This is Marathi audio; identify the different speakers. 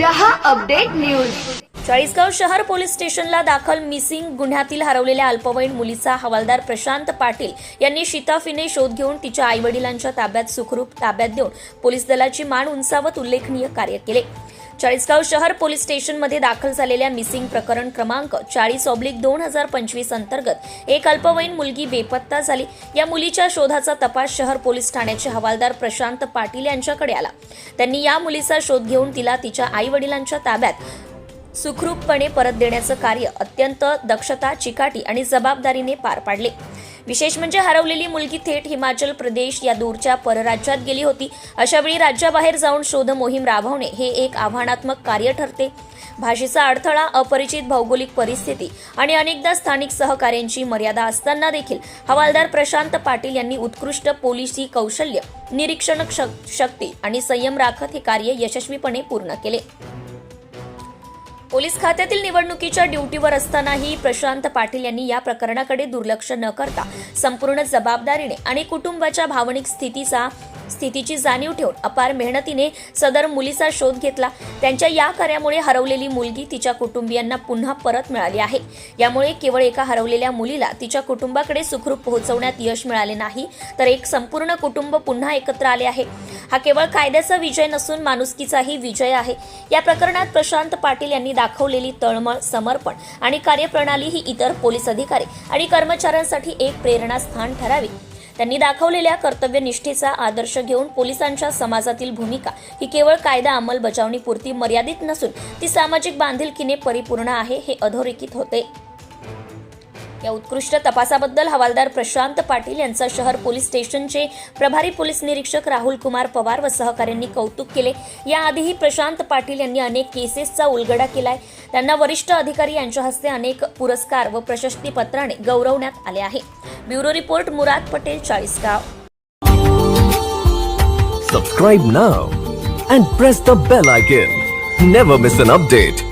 Speaker 1: रहा अपडेट न्यूज. चाळीसगाव शहर पोलीस स्टेशनला दाखल मिसिंग गुन्ह्यातील हरवलेल्या अल्पवयीन मुलीचा हवालदार प्रशांत पाटील यांनी शिताफीने शोध घेऊन तिच्या आईवडिलांच्या ताब्यात सुखरूप ताब्यात देऊन पोलीस दलाची मान उंचावत उल्लेखनीय कार्य केले. चाळीसगाव शहर पोलीस स्टेशनमध्ये दाखल झालेल्या मिसिंग प्रकरण क्रमांक चाळीस ऑब्लिक दोन हजार पंचवीस अंतर्गत एक अल्पवयीन मुलगी बेपत्ता झाली. या मुलीच्या शोधाचा तपास शहर पोलीस ठाण्याचे हवालदार प्रशांत पाटील यांच्याकडे आला. त्यांनी या मुलीचा शोध घेऊन तिला तिच्या आई वडिलांच्या ताब्यात सुखरूपपणे परत देण्याचं कार्य अत्यंत दक्षता चिकाटी आणि जबाबदारीने पार पाडले. विशेष म्हणजे हरवलेली मुलगी थेट हिमाचल प्रदेश या दूरच्या परराज्यात गेली होती. अशावेळी राज्याबाहेर जाऊन शोध मोहीम राबवणे हे एक आव्हानात्मक कार्य ठरते. भाषेचा अडथळा अपरिचित भौगोलिक परिस्थिती आणि अनेकदा स्थानिक सहकार्यांची मर्यादा असताना देखील हवालदार प्रशांत पाटील यांनी उत्कृष्ट पोलिसी कौशल्य निरीक्षण शक्ती आणि संयम राखत हे कार्य यशस्वीपणे पूर्ण केले. पोलीस खात्यातील निवडणुकीच्या ड्युटीवर असतानाही प्रशांत पाटील यांनी या प्रकरणाकडे दुर्लक्ष न करता संपूर्ण जबाबदारीने आणि कुटुंबाच्या भावनिक स्थितीचा स्थितीची जाणीव ठेवून अपार मेहनतीने सदर मुलीचा शोध घेतला. त्यांच्या या कार्यामुळे हरवलेली मुलगी तिच्या कुटुंबियांना पुन्हा परत मिळाली आहे. यामुळे केवळ एका हरवलेल्या मुलीला तिच्या कुटुंबाकडे सुखरूप पोहोचवण्यात यश मिळाले नाही तर एक संपूर्ण कुटुंब पुन्हा एकत्र आले आहे. हा केवळ कायद्याचा विजय नसून माणुसकीचाही विजय आहे. या प्रकरणात प्रशांत पाटील यांनी दाखवलेली तळमळ समर्पण आणि कार्यप्रणाली ही इतर पोलीस अधिकारी आणि कर्मचाऱ्यांसाठी एक प्रेरणास्थान ठरावी. त्यांनी दाखवलेल्या कर्तव्यनिष्ठेचा आदर्श घेऊन पोलिसांच्या समाजातील भूमिका ही केवळ कायदा अंमलबजावणीपुरती मर्यादित नसून ती सामाजिक बांधिलकीने परिपूर्ण आहे हे अधोरेखित होते. या उत्कृष्ट तपासाबद्दल हवालदार प्रशांत पाटील यांचा शहर पोलीस स्टेशनचे प्रभारी पोलीस निरीक्षक राहुल कुमार पवार व सहकाऱ्यांनी कौतुक केले. याआधीही प्रशांत पाटील यांनी अनेक केसेसचा उलगडा केलाय. त्यांना वरिष्ठ अधिकारी यांच्या हस्ते अनेक पुरस्कार व प्रशस्तीपत्राने गौरवण्यात आले आहे. Bureau report Murad Patel Chalisgaon.
Speaker 2: Subscribe now and press the bell icon never miss an update